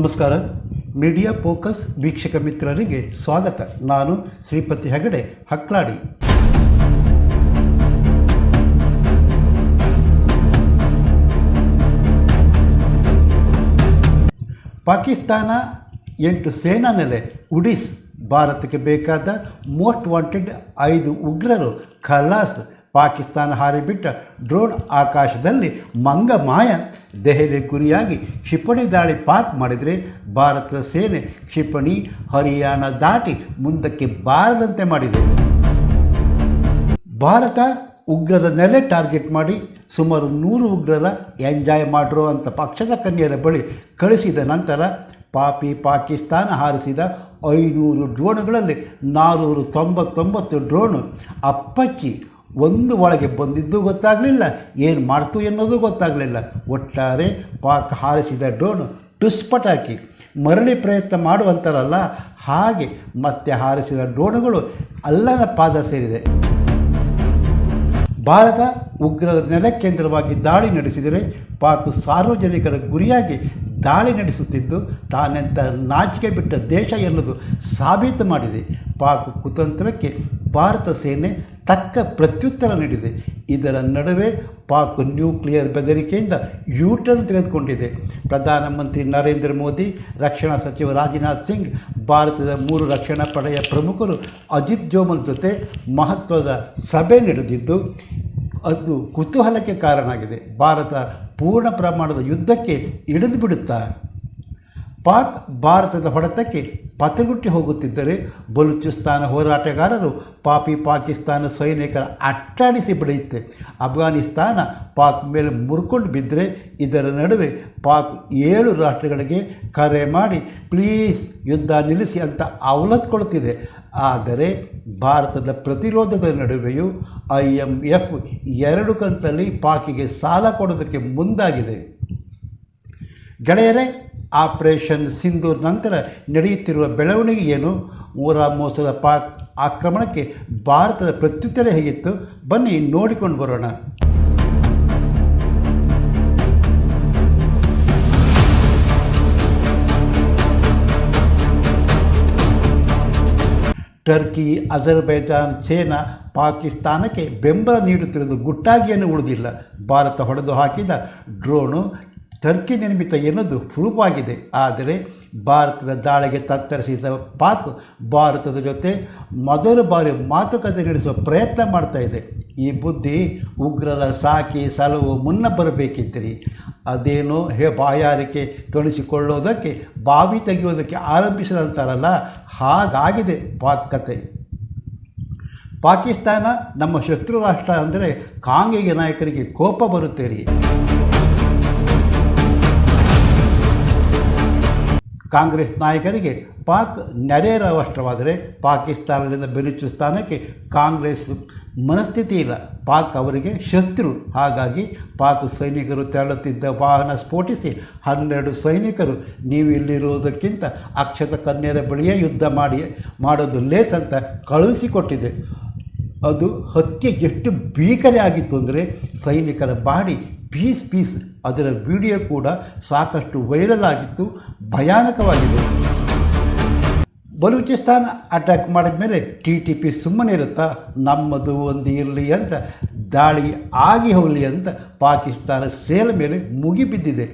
ನಮಸ್ಕಾರ. Media focus ವೀಕ್ಷಕ ಮಿತ್ರರಿಗೆ ಸ್ವಾಗತ. ನಾನು ಶ್ರೀಪತಿ ಹೆಗಡೆ, ಹಕ್ಲಾಡಿ. ಪಾಕಿಸ್ತಾನ ಎಂಟು ಸೇನಾ ನೆಲೆ, ಉಡಿಸ್, ಭಾರತಕ್ಕೆ ಬೇಕಾದ ಮೋಸ್ಟ್ ವಾಂಟೆಡ್ ಐದು ಉಗ್ರರು ಖಲಾಸ್ ಪಾಕಿಸ್ತಾನ ಹಾರಿಬಿಟ್ಟ ಡ್ರೋನ್ ಆಕಾಶದಲ್ಲಿ ಮಂಗ ಮಾಯ ದೆಹಲಿ ಗುರಿಯಾಗಿ ಕ್ಷಿಪಣಿ ದಾಳಿ ಪಾಕ್ ಮಾಡಿದರೆ ಭಾರತದ ಸೇನೆ ಕ್ಷಿಪಣಿ ಹರಿಯಾಣ ದಾಟಿ ಮುಂದಕ್ಕೆ ಬಾರದಂತೆ ಮಾಡಿದೆ. ಭಾರತ ಉಗ್ರರ ನೆಲೆ ಟಾರ್ಗೆಟ್ ಮಾಡಿ ಸುಮಾರು ನೂರು ಉಗ್ರರ ಎಂಜಾಯ್ ಮಾಡಿರೋ ಅಂತ ಪಕ್ಷದ ಕನ್ಯರ ಬಳಿ ಕಳಿಸಿದ ನಂತರ ಪಾಪಿ ಪಾಕಿಸ್ತಾನ ಹಾರಿಸಿದ ಐನೂರು ಡ್ರೋನ್ಗಳಲ್ಲಿ ನಾನೂರು ತೊಂಬತ್ತೊಂಬತ್ತು ಡ್ರೋಣು ಅಪ್ಪಚ್ಚಿ ಒಂದು ಒಳಗೆ ಬಂದಿದ್ದು ಗೊತ್ತಾಗಲಿಲ್ಲ. ಏನು ಮಾಡ್ತು ಎನ್ನೋದು ಗೊತ್ತಾಗಲಿಲ್ಲ. ಒಟ್ಟಾರೆ ಪಾಕ್ ಹಾರಿಸಿದ ಡ್ರೋನು ಟುಸ್ಪಟಾಕಿ ಮರಳಿ ಪ್ರಯತ್ನ ಮಾಡುವಂತಾರಲ್ಲ, ಹಾಗೆ ಮತ್ತೆ ಹಾರಿಸಿದ ಡ್ರೋನುಗಳು ಅಲ್ಲನ ಪಾದ ಸೇರಿದೆ. ಭಾರತ ಉಗ್ರರ ನೆಲೆ ಕೇಂದ್ರವಾಗಿ ದಾಳಿ ನಡೆಸಿದರೆ ಪಾಕ್ ಸಾರ್ವಜನಿಕರ ಗುರಿಯಾಗಿ ದಾಳಿ ನಡೆಸುತ್ತಿದ್ದು, ತಾನೆಂತ ನಾಚಿಕೆ ಬಿಟ್ಟ ದೇಶ ಎನ್ನುವುದು ಸಾಬೀತು ಮಾಡಿದೆ. ಪಾಕ್ ಕುತಂತ್ರಕ್ಕೆ ಭಾರತ ಸೇನೆ ತಕ್ಕ ಪ್ರತ್ಯುತ್ತರ ನೀಡಿದೆ. ಇದರ ನಡುವೆ ಪಾಕ್ ನ್ಯೂಕ್ಲಿಯರ್ ಬೆದರಿಕೆಯಿಂದ ಯೂಟರ್ನ್ ತೆಗೆದುಕೊಂಡಿದೆ. ಪ್ರಧಾನಮಂತ್ರಿ ನರೇಂದ್ರ ಮೋದಿ, ರಕ್ಷಣಾ ಸಚಿವ ರಾಜನಾಥ್ ಸಿಂಗ್, ಭಾರತದ ಮೂರು ರಕ್ಷಣಾ ಪಡೆಯ ಪ್ರಮುಖರು ಅಜಿತ್ ಜೋಮಲ್ ಜೊತೆ ಮಹತ್ವದ ಸಭೆ ನಡೆದಿದ್ದು, ಅದು ಕುತೂಹಲಕ್ಕೆ ಕಾರಣ ಆಗಿದೆ ಭಾರತ ಪೂರ್ಣ ಪ್ರಮಾಣದ ಯುದ್ಧಕ್ಕೆ ಇಳಿದು ಬಿಡುತ್ತಾ ಪಾಕ್ ಭಾರತದ ಹೊಡೆತಕ್ಕೆ ಪತಗುಟ್ಟಿ ಹೋಗುತ್ತಿದ್ದರೆ ಬಲೂಚಿಸ್ತಾನ ಹೋರಾಟಗಾರರು, ಪಾಪಿ ಪಾಕಿಸ್ತಾನ ಸೈನಿಕರ ಅಟ್ಟಾಡಿಸಿ ಬಿಡುತ್ತೆ ಅಫ್ಘಾನಿಸ್ತಾನ ಪಾಕ್ ಮೇಲೆ ಮುರ್ಕೊಂಡು ಬಿದ್ದರೆ ಇದರ ನಡುವೆ ಪಾಕ್ ಏಳು ರಾಷ್ಟ್ರಗಳಿಗೆ ಕರೆ ಮಾಡಿ, ಪ್ಲೀಸ್ ಯುದ್ಧ ನಿಲ್ಲಿಸಿ ಅಂತ ಅವಲತ್ಕೊಳ್ತಿದೆ ಆದರೆ ಭಾರತದ ಪ್ರತಿರೋಧದ ನಡುವೆಯೂ ಐ ಎಂ ಎಫ್ ಎರಡು ಕಂತಲ್ಲಿ ಪಾಕಿಗೆ ಸಾಲ ಕೊಡೋದಕ್ಕೆ ಮುಂದಾಗಿದೆ. ಗೆಳೆಯರೇ ಆಪರೇಷನ್ ಸಿಂಧೂರ್ ನಂತರ ನಡೆಯುತ್ತಿರುವ ಬೆಳವಣಿಗೆ ಏನು? ಊರ ಮೋಸದ ಪಾಕ್ ಆಕ್ರಮಣಕ್ಕೆ ಭಾರತದ ಪ್ರತ್ಯುತ್ತರ ಹೇಗಿತ್ತು? ಬನ್ನಿ ನೋಡಿಕೊಂಡು ಬರೋಣ. ಟರ್ಕಿ, ಅಜರ್ಬೈಜಾನ್ ಸೇನಾ ಪಾಕಿಸ್ತಾನಕ್ಕೆ ಬೆಂಬಲ ನೀಡುತ್ತಿರುವುದು ಗುಟ್ಟಾಗಿಯನ್ನು ಉಳಿದಿಲ್ಲ. ಭಾರತ ಹೊಡೆದು ಹಾಕಿದ ಡ್ರೋನು ಟರ್ಕಿ ನಿರ್ಮಿತ ಎನ್ನುವುದು ಪ್ರೂಫ್ ಆಗಿದೆ ಆದರೆ ಭಾರತದ ದಾಳಿಗೆ ತತ್ತರಿಸಿದ ಪಾಕ್ ಭಾರತದ ಜೊತೆ ಮೊದಲ ಬಾರಿ ಮಾತುಕತೆ ನಡೆಸುವ ಪ್ರಯತ್ನ ಮಾಡ್ತಾ ಇದೆ. ಈ ಬುದ್ಧಿ ಉಗ್ರರ ಸಾಕಿ ಸಲವು ಮುನ್ನ ಬರಬೇಕಿದ್ದೀರಿ ಅದೇನೋ ಹೇ ಬಾಯಾರಿಕೆ ತೊಣಿಸಿಕೊಳ್ಳೋದಕ್ಕೆ, ಬಾವಿ ತೆಗೆಯೋದಕ್ಕೆ ಆರಂಭಿಸಿದಂತಾರಲ್ಲ, ಹಾಗಾಗಿದೆ ಪಾಕ್ ಪಾಕಿಸ್ತಾನ ನಮ್ಮ ಶತ್ರು ರಾಷ್ಟ್ರ ಅಂದರೆ ಕಾಂಗಿಗೆ ನಾಯಕರಿಗೆ ಕೋಪ ಬರುತ್ತೇರಿ. ಕಾಂಗ್ರೆಸ್ ನಾಯಕರಿಗೆ ಪಾಕ್ ನೆರೆಯ ರಾಷ್ಟ್ರವಾದರೆ ಪಾಕಿಸ್ತಾನದಿಂದ ಸ್ಥಾನಕ್ಕೆ ಕಾಂಗ್ರೆಸ್ ಮನಸ್ಥಿತಿ ಇಲ್ಲ. ಪಾಕ್ ಅವರಿಗೆ ಶತ್ರು. ಹಾಗಾಗಿ ಪಾಕ್ ಸೈನಿಕರು ತೆರಳುತ್ತಿದ್ದ ವಾಹನ ಸ್ಫೋಟಿಸಿ ಹನ್ನೆರಡು ಸೈನಿಕರು. ನೀವು ಇಲ್ಲಿರುವುದಕ್ಕಿಂತ ಅಕ್ಷತ ಕನ್ಯರ ಬಳಿಯೇ ಯುದ್ಧ ಮಾಡಿ, ಮಾಡೋದು ಲೇಸ್ ಅಂತ ಕಳುಹಿಸಿಕೊಟ್ಟಿದೆ. ಅದು ಹತ್ಯೆ ಎಷ್ಟು ಭೀಕರ ಆಗಿತ್ತು ಅಂದರೆ ಸೈನಿಕರ ಬಾಡಿ ಪೀಸ್ ಪೀಸ್ ಅದರ ವಿಡಿಯೋ ಕೂಡ ಸಾಕಷ್ಟು ವೈರಲ್ ಆಗಿತ್ತು, ಭಯಾನಕವಾಗಿದೆ. ಬಲೂಚಿಸ್ತಾನ್ ಅಟ್ಯಾಕ್ ಮಾಡಿದ ಮೇಲೆ ಟಿ ಟಿ ಪಿ ಸುಮ್ಮನೆ ಇರುತ್ತಾ, ನಮ್ಮದು ಒಂದು ಇರಲಿ ಅಂತ, ದಾಳಿ ಆಗಿ ಹೋಗಲಿ ಅಂತ ಪಾಕಿಸ್ತಾನ ಸೇಲ್ ಮೇಲೆ ಮುಗಿಬಿದ್ದಿದೆ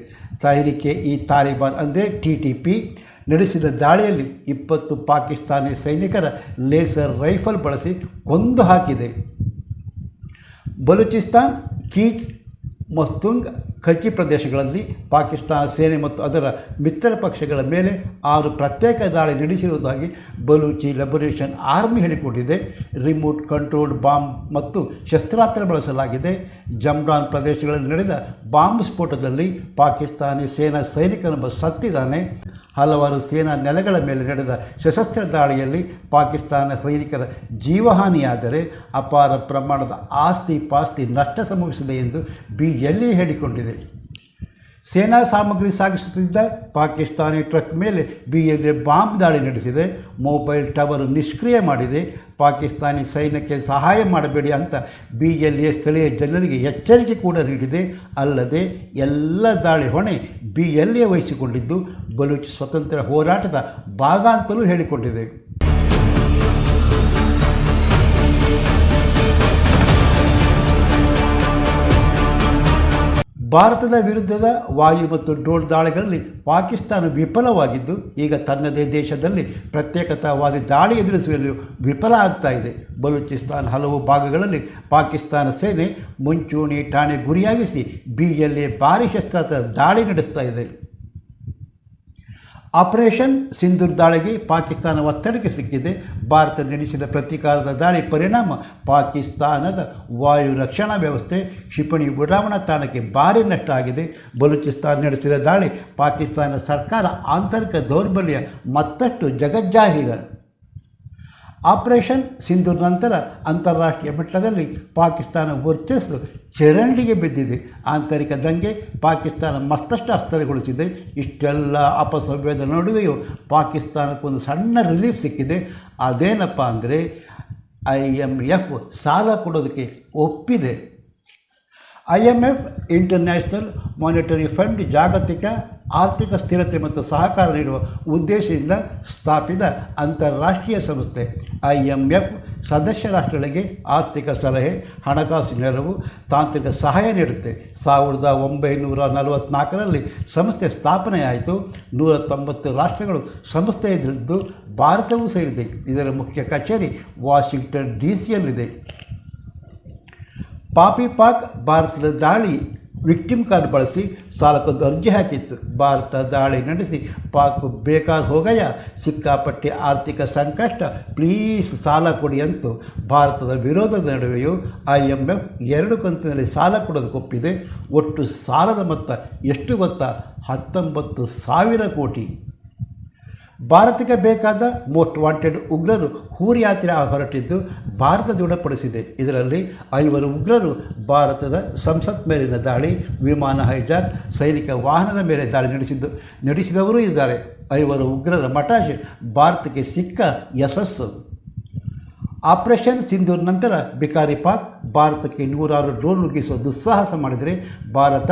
ತಹರಿಕೆ ಈ ತಾಲಿಬಾನ್ ಅಂದರೆ ಟಿ ಟಿ ಪಿ ನಡೆಸಿದ ದಾಳಿಯಲ್ಲಿ ಇಪ್ಪತ್ತು ಪಾಕಿಸ್ತಾನಿ ಸೈನಿಕರ ಲೇಸರ್ ರೈಫಲ್ ಬಳಸಿ ಕೊಂದು ಹಾಕಿದೆ. ಬಲೂಚಿಸ್ತಾನ್ ಕೀಚ್ Mos ಖಚಿ ಪ್ರದೇಶಗಳಲ್ಲಿ ಪಾಕಿಸ್ತಾನ ಸೇನೆ ಮತ್ತು ಅದರ ಮಿತ್ರ ಪಕ್ಷಗಳ ಮೇಲೆ ಆರು ಪ್ರತ್ಯೇಕ ದಾಳಿ ನಡೆಸಿರುವುದಾಗಿ ಬಲೂಚಿ ಲಿಬರೇಷನ್ ಆರ್ಮಿ ಹೇಳಿಕೊಂಡಿದೆ ರಿಮೋಟ್ ಕಂಟ್ರೋಲ್ಡ್ ಬಾಂಬ್ ಮತ್ತು ಶಸ್ತ್ರಾಸ್ತ್ರ ಬಳಸಲಾಗಿದೆ. ಜಮ್ರಾನ್ ಪ್ರದೇಶಗಳಲ್ಲಿ ನಡೆದ ಬಾಂಬ್ ಸ್ಫೋಟದಲ್ಲಿ ಪಾಕಿಸ್ತಾನಿ ಸೇನಾ ಸೈನಿಕನೊಬ್ಬ ಸತ್ತಿದ್ದಾನೆ. ಹಲವಾರು ಸೇನಾ ನೆಲೆಗಳ ಮೇಲೆ ನಡೆದ ಸಶಸ್ತ್ರ ದಾಳಿಯಲ್ಲಿ ಪಾಕಿಸ್ತಾನ ಸೈನಿಕರ ಜೀವಹಾನಿಯಾದರೆ ಅಪಾರ ಪ್ರಮಾಣದ ಆಸ್ತಿ ಪಾಸ್ತಿ ನಷ್ಟ ಸಂಭವಿಸಿದೆ ಎಂದು ಬಿ ಎಲ್ಲಿ ಹೇಳಿಕೊಂಡಿದೆ. ಸೇನಾ ಸಾಮಗ್ರಿ ಸಾಗಿಸುತ್ತಿದ್ದ ಪಾಕಿಸ್ತಾನಿ ಟ್ರಕ್ ಮೇಲೆ ಬಿ ಎಲ್ ಎ ಬಾಂಬ್ ದಾಳಿ ನಡೆಸಿದೆ. ಮೊಬೈಲ್ ಟವರ್ ನಿಷ್ಕ್ರಿಯ ಮಾಡಿದೆ. ಪಾಕಿಸ್ತಾನಿ ಸೈನ್ಯಕ್ಕೆ ಸಹಾಯ ಮಾಡಬೇಡಿ ಅಂತ ಬಿ ಎಲ್ ಎ ಸ್ಥಳೀಯ ಜನರಿಗೆ ಎಚ್ಚರಿಕೆ ಕೂಡ ನೀಡಿದೆ. ಅಲ್ಲದೆ ಎಲ್ಲ ದಾಳಿ ಹೊಣೆ ಬಿ ಎಲ್ ಎ ವಹಿಸಿಕೊಂಡಿದ್ದು, ಬಲೂಚ್ ಸ್ವತಂತ್ರ ಹೋರಾಟದ ಭಾಗ ಅಂತಲೂ ಹೇಳಿಕೊಂಡಿದೆ. ಭಾರತದ ವಿರುದ್ಧದ ವಾಯು ಮತ್ತು ಡ್ರೋನ್ ದಾಳಿಗಳಲ್ಲಿ ಪಾಕಿಸ್ತಾನ ವಿಫಲವಾಗಿದ್ದು, ಈಗ ತನ್ನದೇ ದೇಶದಲ್ಲಿ ಪ್ರತ್ಯೇಕತಾವಾದಿ ದಾಳಿ ಎದುರಿಸುವಲ್ಲಿ ವಿಫಲ ಆಗ್ತಾ ಇದೆ. ಬಲೂಚಿಸ್ತಾನ್ ಹಲವು ಭಾಗಗಳಲ್ಲಿ ಪಾಕಿಸ್ತಾನ ಸೇನೆ ಮುಂಚೂಣಿ ಠಾಣೆ ಗುರಿಯಾಗಿಸಿ ಬಿ ಎಲ್ ಎ ಭಾರಿ ಶಸ್ತ್ರಾಸ್ತ್ರ ದಾಳಿ ನಡೆಸ್ತಾ ಇದೆ. ಆಪರೇಷನ್ ಸಿಂಧೂರ್ ದಾಳಿಗೆ ಪಾಕಿಸ್ತಾನ ಒತ್ತಡಕ್ಕೆ ಸಿಕ್ಕಿದೆ. ಭಾರತ ನಡೆಸಿದ ಪ್ರತೀಕಾರದ ದಾಳಿ ಪರಿಣಾಮ ಪಾಕಿಸ್ತಾನದ ವಾಯು ರಕ್ಷಣಾ ವ್ಯವಸ್ಥೆ ಕ್ಷಿಪಣಿ ಉಡಾವಣಾ ತಾಣಕ್ಕೆ ಭಾರಿ ನಷ್ಟ ಆಗಿದೆ. ಬಲೂಚಿಸ್ತಾನ್ ನಡೆಸಿದ ದಾಳಿ ಪಾಕಿಸ್ತಾನ ಸರ್ಕಾರ ಆಂತರಿಕ ದೌರ್ಬಲ್ಯ ಮತ್ತಷ್ಟು ಜಗಜ್ಜಾಹೀರ ಆಪರೇಷನ್ ಸಿಂಧೂರ್ ನಂತರ ಅಂತಾರಾಷ್ಟ್ರೀಯ ಮಟ್ಟದಲ್ಲಿ ಪಾಕಿಸ್ತಾನ ವರ್ಚಸ್ಸು ಚರಂಡಿಗೆ ಬಿದ್ದಿದೆ. ಆಂತರಿಕ ದಂಗೆ ಪಾಕಿಸ್ತಾನ ಮತ್ತಷ್ಟು ಅಸ್ಥಿರಗೊಳಿಸಿದೆ. ಇಷ್ಟೆಲ್ಲ ಅಪಸವ್ಯದ ನಡುವೆಯೂ ಪಾಕಿಸ್ತಾನಕ್ಕೊಂದು ಸಣ್ಣ ರಿಲೀಫ್ ಸಿಕ್ಕಿದೆ. ಅದೇನಪ್ಪ ಅಂದರೆ ಐ ಎಂ ಎಫ್ ಸಾಲ ಕೊಡೋದಕ್ಕೆ ಒಪ್ಪಿದೆ. I M F international monetary fund ಜಾಗತಿಕ ಆರ್ಥಿಕ ಸ್ಥಿರತೆ ಮತ್ತು ಸಹಕಾರ ನೀಡುವ ಉದ್ದೇಶದಿಂದ ಸ್ಥಾಪಿತ ಅಂತಾರಾಷ್ಟ್ರೀಯ ಸಂಸ್ಥೆ. ಐ ಎಂ ಎಫ್ ಸದಸ್ಯ ರಾಷ್ಟ್ರಗಳಿಗೆ ಆರ್ಥಿಕ ಸಲಹೆ, ಹಣಕಾಸು ನೆರವು, ತಾಂತ್ರಿಕ ಸಹಾಯ ನೀಡುತ್ತೆ. ಸಾವಿರದ ಒಂಬೈನೂರ ನಲವತ್ತ್ನಾಲ್ಕರಲ್ಲಿ ಸಂಸ್ಥೆ ಸ್ಥಾಪನೆಯಾಯಿತು. ನೂರ ತೊಂಬತ್ತು ರಾಷ್ಟ್ರಗಳು ಸಂಸ್ಥೆಯಲ್ಲಿದ್ದು ಭಾರತವೂ ಸೇರಿದೆ. ಇದರ ಮುಖ್ಯ ಕಚೇರಿ ವಾಷಿಂಗ್ಟನ್ ಡಿ ಸಿಯಲ್ಲಿದೆ ಪಾಪಿ ಪಾಕ್ ಭಾರತದ ದಾಳಿ ವಿಕ್ಟಿಮ್ ಕಾರ್ಡ್ ಬಳಸಿ ಸಾಲಕ್ಕೊಂದು ಅರ್ಜಿ ಹಾಕಿತ್ತು. ಭಾರತ ದಾಳಿ ನಡೆಸಿ ಪಾಕ್ ಬೇಕಾದ ಹೋಗಯ್ಯ. ಸಿಕ್ಕಾಪಟ್ಟೆ ಆರ್ಥಿಕ ಸಂಕಷ್ಟ. ಪ್ಲೀಸ್ ಸಾಲ ಕೊಡಿ ಅಂತೂ ಭಾರತದ ವಿರೋಧದ ನಡುವೆಯೂ ಐ ಎಂ ಎಫ್ ಎರಡು ಕಂತಿನಲ್ಲಿ ಸಾಲ ಕೊಡೋದು ಒಪ್ಪಿದೆ ಒಟ್ಟು ಸಾಲದ ಮೊತ್ತ ಎಷ್ಟು ಗೊತ್ತಾ? ಹತ್ತೊಂಬತ್ತು ಸಾವಿರ ಕೋಟಿ. ಭಾರತಕ್ಕೆ ಬೇಕಾದ ಮೋಸ್ಟ್ ವಾಂಟೆಡ್ ಉಗ್ರರು ಹೂರಿ ಯಾತ್ರೆ ಹೊರಟಿದ್ದು ಭಾರತ ದೃಢಪಡಿಸಿದೆ. ಇದರಲ್ಲಿ ಐವರು ಉಗ್ರರು ಭಾರತದ ಸಂಸತ್ ಮೇಲಿನ ದಾಳಿ, ವಿಮಾನ ಹೈಜಾಕ್, ಸೈನಿಕ ವಾಹನದ ಮೇಲೆ ದಾಳಿ ನಡೆಸಿದ್ದು, ನಡೆಸಿದವರೂ ಇದ್ದಾರೆ. ಐವರು ಉಗ್ರರ ಮಟಾಶ್ ಭಾರತಕ್ಕೆ ಸಿಕ್ಕ ಯಶಸ್ಸು. ಆಪರೇಷನ್ ಸಿಂಧೂರ್ ನಂತರ ಬಿಕಾರಿ ಪಾಕ್ ಭಾರತಕ್ಕೆ ನೂರಾರು ಡ್ರೋನ್ ನುಗ್ಗಿಸುವ ದುಸ್ಸಾಹಸ ಮಾಡಿದರೆ ಭಾರತ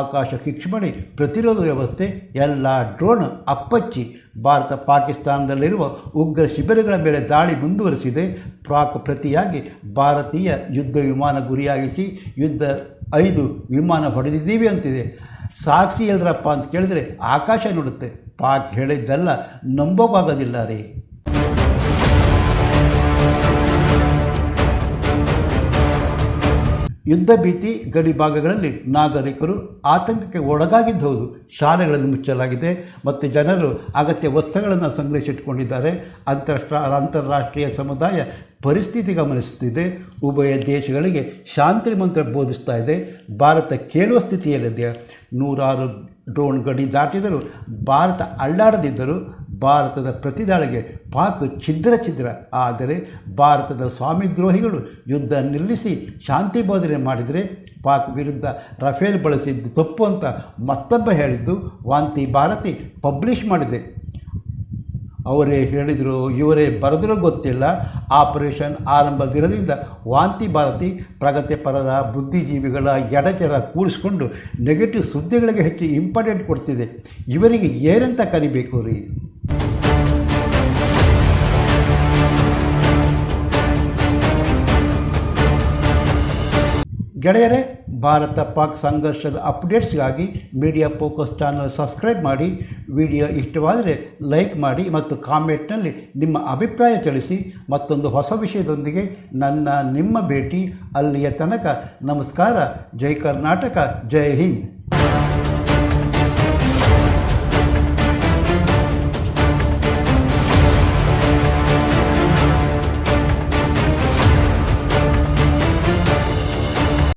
ಆಕಾಶ ಕ್ಷಿಪಣಿ ಪ್ರತಿರೋಧ ವ್ಯವಸ್ಥೆ, ಎಲ್ಲ ಡ್ರೋನ್ ಅಪ್ಪಚ್ಚಿ ಭಾರತ ಪಾಕಿಸ್ತಾನದಲ್ಲಿರುವ ಉಗ್ರ ಶಿಬಿರಗಳ ಮೇಲೆ ದಾಳಿ ಮುಂದುವರಿಸಿದೆ. ಪಾಕ್ ಪ್ರತಿಯಾಗಿ ಭಾರತೀಯ ಯುದ್ಧ ವಿಮಾನ ಗುರಿಯಾಗಿಸಿ ಯುದ್ಧ ಐದು ವಿಮಾನ ಹೊಡೆದಿದ್ದೀವಿ ಅಂತಿದೆ. ಸಾಕ್ಷಿ ಎಲ್ರಪ್ಪ ಅಂತ ಕೇಳಿದರೆ ಆಕಾಶ ನೋಡುತ್ತೆ. ಪಾಕ್ ಹೇಳಿದ್ದೆಲ್ಲ ನಂಬೋಕ್ಕಾಗೋದಿಲ್ಲ ರೀ. ಯುದ್ಧ ಭೀತಿ ಗಡಿ ಭಾಗಗಳಲ್ಲಿ ನಾಗರಿಕರು ಆತಂಕಕ್ಕೆ ಒಳಗಾಗಿದ್ದು ಹೌದು ಶಾಲೆಗಳನ್ನು ಮುಚ್ಚಲಾಗಿದೆ ಮತ್ತು ಜನರು ಅಗತ್ಯ ವಸ್ತುಗಳನ್ನು ಸಂಗ್ರಹಿಸಿಟ್ಟುಕೊಂಡಿದ್ದಾರೆ. ಅಂತಾರಾಷ್ಟ್ರ ಅಂತಾರಾಷ್ಟ್ರೀಯ ಸಮುದಾಯ ಪರಿಸ್ಥಿತಿ ಗಮನಿಸುತ್ತಿದೆ. ಉಭಯ ದೇಶಗಳಿಗೆ ಶಾಂತಿ ಮಂತ್ರ ಬೋಧಿಸ್ತಾ ಇದೆ. ಭಾರತ ಕೇಳುವ ಸ್ಥಿತಿಯಲ್ಲಿದೆ. ನೂರಾರು ಡ್ರೋನ್ ಗಡಿ ದಾಟಿದರೂ ಭಾರತ ಅಳ್ಳಾಡದಿದ್ದರೂ ಭಾರತದ ಪ್ರತಿದಾಳಿಗೆ ಪಾಕ್ ಛಿದ್ರ ಛಿದ್ರ. ಆದರೆ ಭಾರತದ ಸ್ವಾಮಿದ್ರೋಹಿಗಳು ಯುದ್ಧ ನಿಲ್ಲಿಸಿ ಶಾಂತಿ ಬೋಧನೆ ಮಾಡಿದರೆ ಪಾಕ್ ವಿರುದ್ಧ ರಫೇಲ್ ಬಳಸಿದ್ದು ತಪ್ಪು ಅಂತ ಮತ್ತೊಬ್ಬ ಹೇಳಿದ್ದು ವಾಂತಿ ಭಾರತಿ ಪಬ್ಲಿಷ್ ಮಾಡಿದೆ. ಅವರೇ ಹೇಳಿದರು, ಇವರೇ ಬರೆದರೂ ಗೊತ್ತಿಲ್ಲ. ಆಪರೇಷನ್ ಆರಂಭ ದಿನದಿಂದ ವಾಂತಿ ಭಾರತಿ ಪ್ರಗತಿಪರರ ಬುದ್ಧಿಜೀವಿಗಳ ಎಡಚರ ಕೂಡಿಸ್ಕೊಂಡು ನೆಗೆಟಿವ್ ಸುದ್ದಿಗಳಿಗೆ ಹೆಚ್ಚು ಇಂಪಾರ್ಟೆಂಟ್ ಕೊಡ್ತಿದೆ. ಇವರಿಗೆ ಏನಂತ ಕರಿಬೇಕು ರೀ? ಗೆಳೆಯರೇ, ಭಾರತ ಪಾಕ್ ಸಂಘರ್ಷದ ಅಪ್ಡೇಟ್ಸ್ಗಾಗಿ ಮೀಡಿಯಾ ಫೋಕಸ್ ಚಾನಲ್ ಸಬ್ಸ್ಕ್ರೈಬ್ ಮಾಡಿ, ವಿಡಿಯೋ ಇಷ್ಟವಾದರೆ ಲೈಕ್ ಮಾಡಿ ಮತ್ತು ಕಾಮೆಂಟ್ನಲ್ಲಿ ನಿಮ್ಮ ಅಭಿಪ್ರಾಯ ತಿಳಿಸಿ, ಮತ್ತೊಂದು ಹೊಸ ವಿಷಯದೊಂದಿಗೆ ನನ್ನ ನಿಮ್ಮ ಭೇಟಿ ಅಲ್ಲಿಯ ತನಕ. ನಮಸ್ಕಾರ, ಜೈ ಕರ್ನಾಟಕ, ಜೈ ಹಿಂದ್.